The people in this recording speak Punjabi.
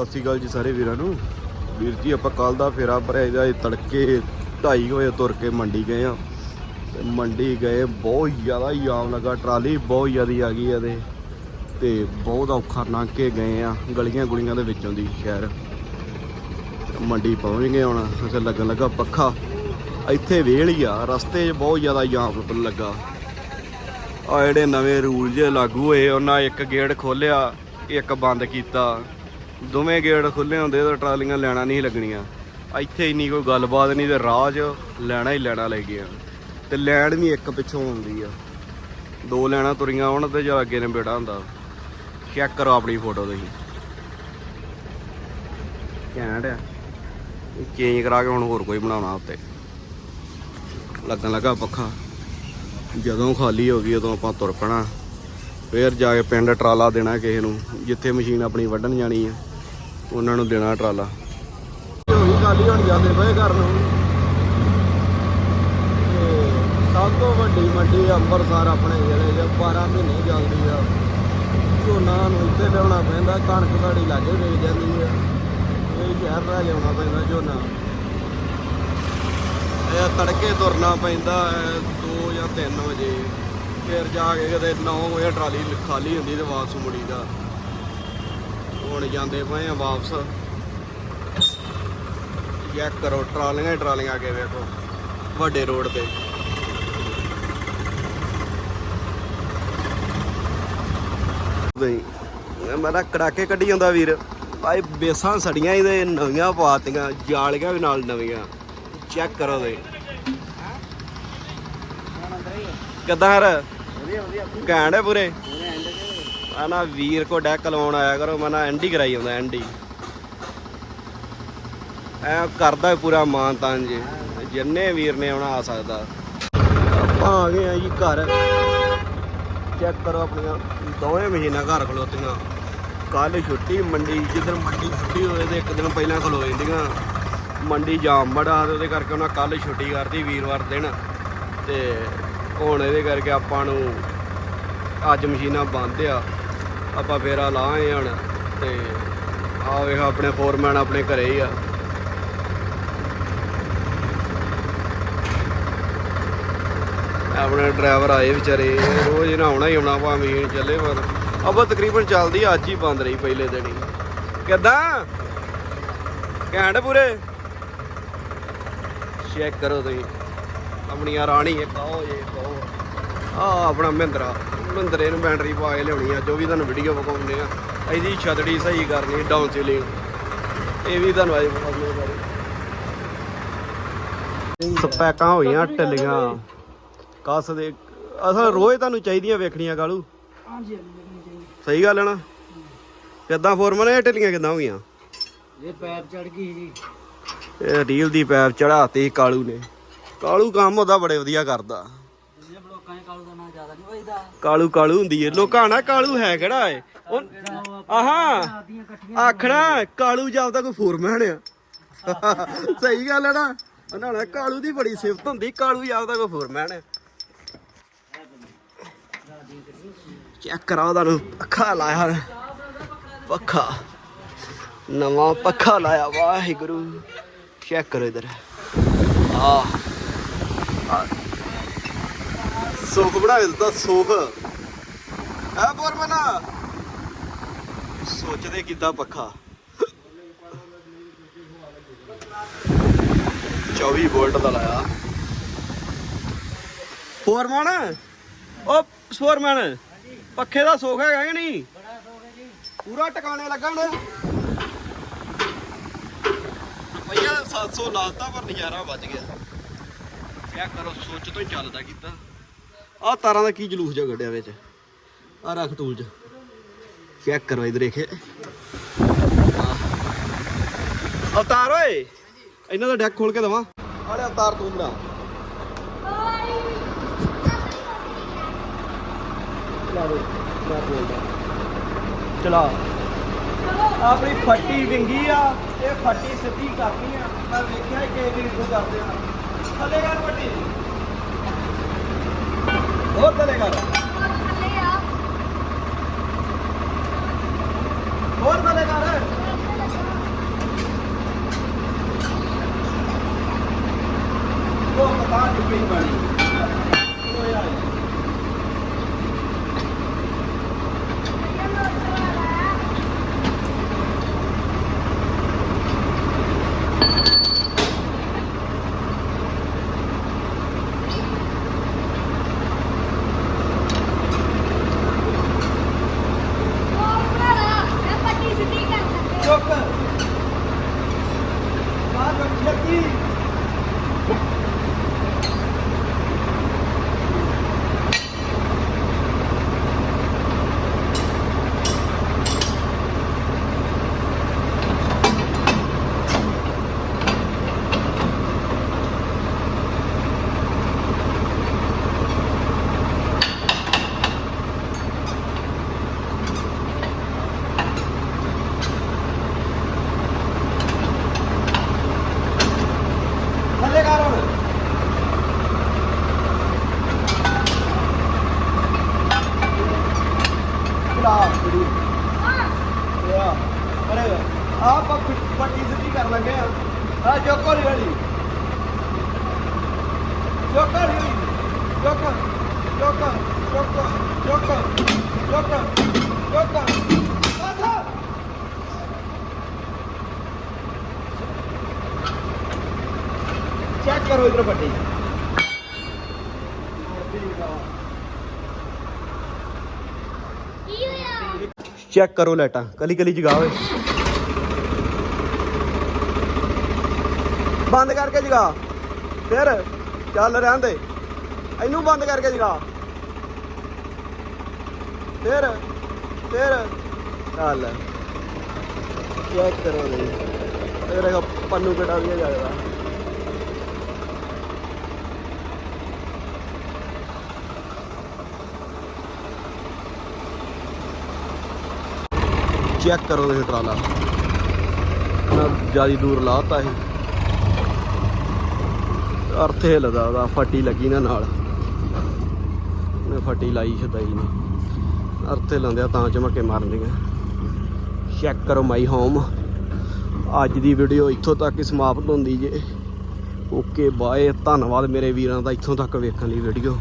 ਸਤਿ ਸ਼੍ਰੀ ਅਕਾਲ ਜੀ ਸਾਰੇ ਵੀਰਾਂ ਨੂੰ। ਵੀਰ ਜੀ, ਆਪਾਂ ਕੱਲ ਦਾ ਫੇਰਾ ਭਰਿਆ ਇਹਦਾ, ਇਹ ਤੜਕੇ 2:30 ਵਜੇ ਤੁਰ ਕੇ ਮੰਡੀ ਗਏ ਆ। ਤੇ ਮੰਡੀ ਗਏ, ਬਹੁਤ ਜ਼ਿਆਦਾ ਜਾਮ ਲੱਗਾ, ਟਰਾਲੀ ਬਹੁਤ ਜ਼ਿਆਦਾ ਆ ਗਈ ਇਹਦੇ। ਤੇ ਬਹੁਤ ਔਖਾ ਲੰਘ ਕੇ ਗਏ ਆ, ਗਲੀਆਂ ਗੁਲੀਆਂ ਦੇ ਵਿੱਚੋਂ ਦੀ ਸ਼ਹਿਰ। ਮੰਡੀ ਪਹੁੰਚ ਗਏ ਹੁਣ ਅਸੇ ਲੱਗਣ ਲੱਗਾ ਪੱਖਾ। ਇੱਥੇ ਵੇਲ ਹੀ ਆ, ਰਸਤੇ 'ਚ ਬਹੁਤ ਜ਼ਿਆਦਾ ਜਾਮ ਲੱਗਾ। ਆ ਜਿਹੜੇ ਨਵੇਂ ਰੂਲ ਜੇ ਲਾਗੂ ਹੋਏ, ਉਹਨਾਂ ਇੱਕ ਗੇਟ ਖੋਲਿਆ ਇੱਕ ਬੰਦ ਕੀਤਾ। ਦੋਵੇਂ ਗੇਟ ਖੁੱਲੇ ਹੁੰਦੇ ਤਾਂ ਟਰਾਲੀਆਂ ਲੈਣਾ ਨਹੀਂ ਲੱਗਣੀਆਂ। ਇੱਥੇ ਇੰਨੀ ਕੋਈ ਗੱਲਬਾਤ ਨਹੀਂ ਤੇ ਰਾਹ 'ਚ ਲੈਣਾ ਹੀ ਲੈਣਾ ਲੈ ਗਿਆ। ਤੇ ਲੈਣ ਵੀ ਇੱਕ ਪਿੱਛੋਂ ਆਉਂਦੀ ਆ। ਦੋ ਲੈਣਾ ਤੁਰੀਆਂ ਹੋਣ ਤੇ ਜਾਂ ਅੱਗੇ ਨੇ ਬੇੜਾ ਹੁੰਦਾ। ਚੈੱਕ ਕਰੋ ਆਪਣੀ ਫੋਟੋ ਤੁਸੀਂ। ਘੈਂਟ ਆ। ਇਹ ਚੇਂਜ ਕਰਾ ਕੇ ਹੁਣ ਹੋਰ ਕੋਈ ਬਣਾਉਣਾ ਉੱਤੇ। ਲੱਗਣ ਲੱਗਾ ਪੱਖਾ। ਜਦੋਂ ਖਾਲੀ ਹੋ ਗਈ ਉਦੋਂ ਆਪਾਂ ਤੁਰ ਪਣਾ। ਫੇਰ ਜਾ ਕੇ ਪਿੰਡ ਟਰਾਲਾ ਦੇਣਾ ਕਿਸੇ ਨੂੰ, ਜਿੱਥੇ ਮਸ਼ੀਨ ਆਪਣੀ ਵੱਢਣ ਜਾਣੀ ਆ। ਉਹਨਾਂ ਨੂੰ ਦੇਣਾ ਟਰਾਲਾ। ਹੋਈ ਖਾਲੀ ਹੁਣ ਜਾਂਦੇ ਪਏ ਘਰ ਨੂੰ ਤੇ ਸਭ ਤੋਂ ਵੱਡੀ ਮੰਡੀ ਅੰਮ੍ਰਿਤਸਰ ਆਪਣੇ ਜ਼ਿਲ੍ਹੇ 'ਚ 12 ਮਹੀਨੇ ਚੱਲਦੀ ਆ। ਝੋਨਾ ਨੂੰ ਇੱਥੇ ਲਿਆਉਣਾ ਪੈਂਦਾ, ਕਣਕ ਸਾਡੀ ਲਾਗੇ ਵੇਚ ਜਾਂਦੀ ਆ। ਇਹ ਸ਼ਹਿਰ ਲੈ ਕੇ ਪੈਂਦਾ ਝੋਨਾ ਇਹ ਤੜਕੇ ਤੁਰਨਾ ਪੈਂਦਾ 2 ਜਾਂ 3 ਵਜੇ, ਫਿਰ ਜਾ ਕੇ ਕਦੇ 9 ਵਜੇ ਟਰਾਲੀ ਖਾਲੀ ਹੁੰਦੀ ਤੇ ਵਾਪਸ ਮੁੜੀਦਾ। ਹੁਣ ਜਾਂਦੇ ਪਏ ਆ ਵਾਪਸ। ਚੈੱਕ ਕਰੋ ਟਰਾਲੀਆਂ ਟਰਾਲੀਆਂ ਅੱਗੇ ਵੇਖੋ ਵੱਡੇ ਰੋਡ ਤੇ। ਨਹੀਂ ਮੈਂ ਤਾਂ ਕੜਾਕੇ ਕੱਢੀ ਜਾਂਦਾ ਵੀਰ। ਭਾਈ ਬੇਸਾਂ ਸੜੀਆਂ ਇਹਦੇ ਨਵੀਆਂ ਪਾਤੀਆਂ ਜਾਲੀਆਂ ਵੀ ਨਾਲ ਨਵੀਆਂ। ਚੈੱਕ ਕਰੋ ਦੇ ਕਿੱਦਾਂ ਹਰ ਵਧੀਆ ਵਧੀਆ। ਘੈਂਟ ਹੈ ਪੂਰੇ। ਪੂਰੇ ਨਾ ਵੀਰ ਕੋ ਡੈਕ ਲਾਉਣ ਆਇਆ ਕਰੋ, ਮੈਂ ਨਾ ਐਂਡੀ ਕਰਾਈ ਜਾਂਦਾ ਐਂਡੀ ਐ ਕਰਦਾ ਪੂਰਾ ਮਾਨ ਤਾਨ ਜੀ, ਜਿੰਨੇ ਵੀਰ ਨੇ ਆਉਣਾ ਆ ਸਕਦਾ। ਆਪਾਂ ਆ ਗਏ ਆ ਜੀ ਘਰ। ਚੈੱਕ ਕਰੋ ਆਪਣੀਆਂ, ਦੋਵੇਂ ਮਹੀਨਾ ਘਰ ਖਲੋਤੀਆਂ। ਕੱਲ ਛੁੱਟੀ, ਮੰਡੀ, ਜਿੱਦਣ ਮੰਡੀ ਛੁੱਟੀ ਹੋਵੇ ਤੇ ਇੱਕ ਦਿਨ ਪਹਿਲਾਂ ਖਲੋ ਜਾਂਦੀਆਂ। ਮੰਡੀ ਜਾਮ ਬੜਾ, ਤੇ ਉਹਦੇ ਕਰਕੇ ਉਹਨਾਂ ਕੱਲ ਛੁੱਟੀ ਕਰਤੀ ਵੀਰਵਾਰ ਦਿਨ। ਤੇ ਹੁਣ ਇਹਦੇ ਕਰਕੇ ਆਪਾਂ ਨੂੰ ਅੱਜ ਮਸ਼ੀਨਾਂ ਬੰਦ ਆ। ਆਪਾਂ ਫੇਰਾ ਲਾਏ ਹੁਣ ਤੇ ਆ ਵੇਖ ਆਪਣੇ ਫੋਰਮੈਨ ਆਪਣੇ ਘਰੇ ਹੀ ਆ। ਆਪਣੇ ਡਰਾਈਵਰ ਆਏ ਵਿਚਾਰੇ ਰੋਜ਼ ਇਹਨਾਂ ਆਉਣਾ ਹੀ ਆਉਣਾ ਭਾਵੇਂ ਚੱਲੇ ਪਰ ਆਪਾਂ ਤਕਰੀਬਨ ਚੱਲਦੀ ਆ, ਅੱਜ ਹੀ ਬੰਦ ਰਹੀ ਪਹਿਲੇ ਦਿਨ ਹੀ। ਕਿੱਦਾਂ? ਘੈਂਟ ਪੂਰੇ? ਚੈੱਕ ਕਰੋ ਤੁਸੀਂ। ਆਪਣੀਆਂ ਰਾਣੀ ਇੱਕ ਆਓ ਜੇ ਕਹੋ ਆ ਆਪਣਾ ਮਹਿੰਦਰਾ। ਮਹਿੰਦਰੇ ਨੂੰ ਬੈਟਰੀ ਪਾ ਕੇ ਲਿਆਉਣੀ ਆ ਜੋ ਵੀ ਤੁਹਾਨੂੰ ਵੀਡੀਓ ਵਿਖਾਉਂਦੇ ਆ। ਇਹਦੀ ਛਤੜੀ ਸਹੀ ਕਰਨੀ ਡਾਊਨ ਚੀਲਿੰਗ ਇਹ ਵੀ ਤੁਹਾਨੂੰ ਅੱਜ ਵਿਖਾਉਂਦੇ ਬਾਰੇ ਸਪੈਕਾਂ ਹੋਈਆਂ ਢਿੱਲੀਆਂ ਕੱਸ ਦੇ ਅਸਲ ਰੋਜ਼ ਤੁਹਾਨੂੰ ਚਾਹੀਦੀਆਂ ਵੇਖਣੀਆਂ ਗਾਲੂ ਹਾਂਜੀ ਲੱਗਣੀ ਚਾਹੀਦੀ ਸਹੀ ਗੱਲ ਹੈ ਨਾ? ਕਿੱਦਾਂ ਫੋਰਮਨ ਇਹ ਢਿੱਲੀਆਂ ਕਿੱਦਾਂ ਹੋਈਆਂ? ਇਹ ਪੈਪ ਚੜ ਗਈ ਜੀ। ਇਹ ਰੀਲ ਦੀ ਪੈਪ ਚੜਾਤੀ ਕਾਲੂ ਨੇ। ਕਾਲੂ ਕੰਮ ਉਹਦਾ ਬੜੇ ਵਧੀਆ ਕਰਦਾ। ਇਹ ਬਲੋਕਾਂ ਦੇ ਕਾਲੂ ਦਾ ਨਾਂ ਜ਼ਿਆਦਾ ਨਹੀਂ ਹੋਈਦਾ ਕਾਲੂ ਕਾਲੂ ਹੁੰਦੀ ਏ। ਲੋਕਾਂ ਨਾ ਕਾਲੂ ਹੈ ਕਿਹੜਾ ਏ? ਉਹ ਆਹਾਂ! ਆਦੀਆਂ ਇਕੱਠੀਆਂ ਆਖਣਾ ਕਾਲੂ ਜਾਪਦਾ ਕੋਈ ਫੋਰਮੈਨ ਆ। ਸਹੀ ਗੱਲ ਹੈ ਨਾ। ਉਹਨਾਂ ਨਾਲ ਕਾਲੂ ਦੀ ਬੜੀ ਸਿਫਤ ਹੁੰਦੀ, ਕਾਲੂ ਜਾਪਦਾ ਕੋਈ ਫੋਰਮੈਨ ਆ। ਚੈੱਕ ਕਰਾਓ ਤੁਹਾਨੂੰ, ਪੱਖਾ ਲਾਇਆ ਪੱਖਾ। ਨਵਾਂ ਪੱਖਾ ਲਾਇਆ, ਵਾਹਿਗੁਰੂ। ਚੈੱਕ ਕਰੋ ਇਧਰ। ਆ ਸੋਖ ਬਣਾ ਕੇ ਦਿੱਤਾ ਸੋਖ। ਹੈ ਫੋਰਮੈਨ ਸੋਚਦੇ ਕਿੱਦਾਂ ਪੱਖਾ? 24 ਵੋਲਟ ਦਾ ਲਾਇਆ। ਫੋਰਮੈਨ ਉਹ ਫੋਰਮੈਨ ਪੱਖੇ ਦਾ ਸੋਖ ਹੈਗਾ ਕਿ ਨਹੀਂ? ਪੂਰਾ ਟਿਕਾਣੇ ਲੱਗਣ ਰੁਪਈਆ 700 ਲਾਤਾ ਪਰ ਨਜ਼ਾਰਾ ਵੱਜ ਗਿਆ। ਚੈੱਕ ਕਰੋ ਸੋਚ ਤੋਂ ਹੀ ਚੱਲਦਾ ਕੀਤਾ ਆਹ ਤਾਰਾਂ ਦਾ ਕੀ ਜਲੂਸ ਜਾ ਕੱਢਿਆ ਵਿੱਚ। ਆ ਰੱਖ ਟੂਲ ਚ। ਚੈੱਕ ਕਰੋ ਇਧਰ ਦੇਖੇ। ਅਵਤਾਰ ਓਏ। ਇਹਨਾਂ ਦਾ ਡੈਕ ਖੋਲ ਕੇ ਦਵਾ। ਆਲੇ ਅਵਤਾਰ ਤੂੰ ਬਣਾ ਚਲਾ ਦੇ ਮੈਂ ਬੋਲਦਾ। ਚਲਾ। ਆਪਣੀ ਫੱਟੀ ਵਿੰਗੀ ਆ, ਇਹ ਫੱਟੀ ਸਿੱਧੀ ਕਰਨੀ ਆ। ਮੈਂ ਵੇਖਿਆ ਕਿ ਵੀ ਨੂੰ ਕਰਦੇ। ਆ ਥੱਲੇ ਕਰ ਫੱਟੀ ਹੋਰ ਚਲੇਗਾ। ਹੋਰ ਚਲੇਗਾ ਉਹ ਪਤਾ ਨਹੀਂ ਪਈ ਬਣੀ ਕੋਈ ਆਈ aqui. ਸਿੱਧੀ ਕਰ ਲੱਗੇ ਆ? ਆ ਜੋਕੋ ਨਹੀਂ ਵਾਲੀ। ਜੋਕੋ ਨਹੀਂ ਜੋਕੋ ਜੋਕੋ ਜੋਕੋ ਜੋਕੋ ਜੋਕੋ ਜੋਕੋ ਚੈੱਕ ਕਰੋ ਇਧਰ ਪੱਟੀ। ਚੈੱਕ ਕਰੋ ਲਾਈਟਾਂ। ਕਲੀ ਕਲੀ ਜਗਾ ਓਏ ਬੰਦ ਕਰਕੇ ਜਗਾ। ਫਿਰ ਚੱਲ ਰਹਿਣ ਦੇ ਇਹਨੂੰ ਬੰਦ ਕਰਕੇ ਜਗਾ। ਫਿਰ ਫਿਰ ਚੱਲ। ਚੈੱਕ ਕਰੋ ਜੀ। ਤੇਰੇ ਕੋ ਪੰਨੂ ਕਿਹੜਾ ਵੀ ਜਾਏਗਾ ਚੈੱਕ ਕਰੋ ਤੁਸੀਂ ਟਰਾਲਾ। ਨਾ ਜ਼ਿਆਦਾ ਦੂਰ ਲਾਤਾ ਇਹ। ਅਰਥੇ ਲਦਾ ਉਹਦਾ, ਫੱਟੀ ਲੱਗੀ ਨਾ ਨਾਲ। ਨੇ ਫੱਟੀ ਲਾਈ ਛਦਾਈ ਨੇ। ਅਰਥੇ ਲਾਉਂਦਿਆ ਤਾਂ ਝਮਕੇ ਮਾਰਨਦੀਆਂ ਚੈੱਕ ਕਰੋ ਮਾਈ ਹੋਮ ਅੱਜ ਦੀ ਵੀਡੀਓ ਇੱਥੋਂ ਤੱਕ ਹੀ ਸਮਾਪਤ ਹੁੰਦੀ ਜੇ। ਓਕੇ ਬਾਏ ਧੰਨਵਾਦ ਮੇਰੇ ਵੀਰਾਂ ਦਾ ਇੱਥੋਂ ਤੱਕ ਵੇਖਣ ਲਈ ਵੀਡੀਓ